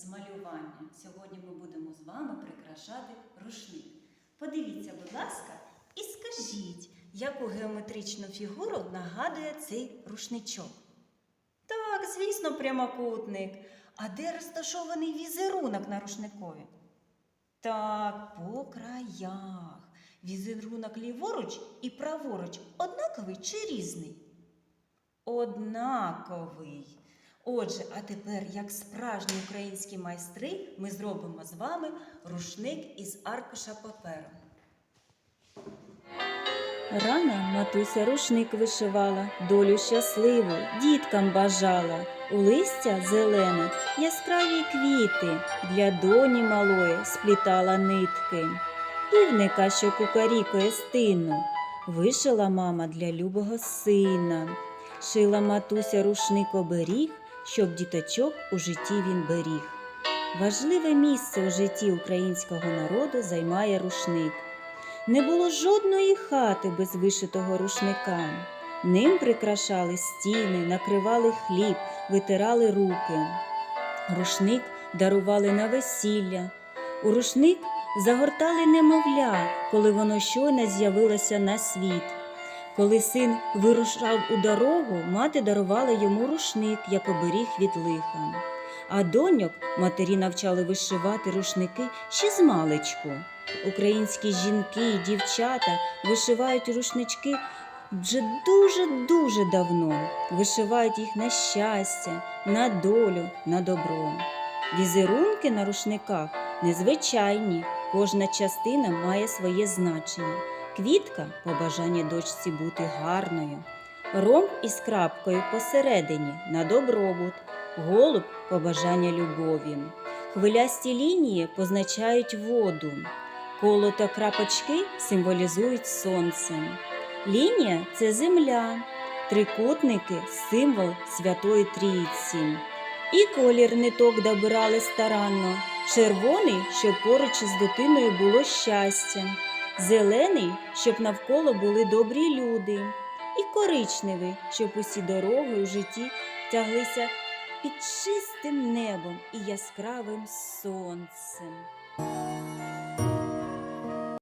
з малювання. Сьогодні ми будемо з вами прикрашати рушник. Подивіться, будь ласка, і скажіть, яку геометричну фігуру нагадує цей рушничок. Так, звісно, прямокутник. А де розташований візерунок на рушникові? Так, по краях. Візерунок ліворуч і праворуч однаковий чи різний? Однаковий. Отже, а тепер, як справжні українські майстри, ми зробимо з вами рушник із аркуша паперу. Рана матуся рушник вишивала, долю щасливу діткам бажала. У листя зелене, яскраві квіти, для доні малої сплітала нитки. Півника, що кукарікує стину, вишила мама для любого сина. Шила матуся рушник оберіг, щоб діточок у житті він беріг. Важливе місце у житті українського народу займає рушник. Не було жодної хати без вишитого рушника. Ним прикрашали стіни, накривали хліб, витирали руки. Рушник дарували на весілля. У рушник загортали немовля, коли воно щойно з'явилося на світ. Коли син вирушав у дорогу, мати дарувала йому рушник, як оберіг від лиха. А доньок матері навчали вишивати рушники ще з маличку. Українські жінки і дівчата вишивають рушнички вже дуже-дуже давно. Вишивають їх на щастя, на долю, на добро. Візерунки на рушниках незвичайні, кожна частина має своє значення. Квітка побажання дочці бути гарною. Ромб із крапкою посередині на добробут, голуб побажання любові. Хвилясті лінії позначають воду. Коло та крапочки символізують сонце. Лінія це земля, трикутники символ Святої Трійці. І колір ниток добирали старанно. Червоний, щоб поруч із дитиною було щастя, зелений, щоб навколо були добрі люди, і коричневий, щоб усі дороги у житті тяглися під чистим небом і яскравим сонцем.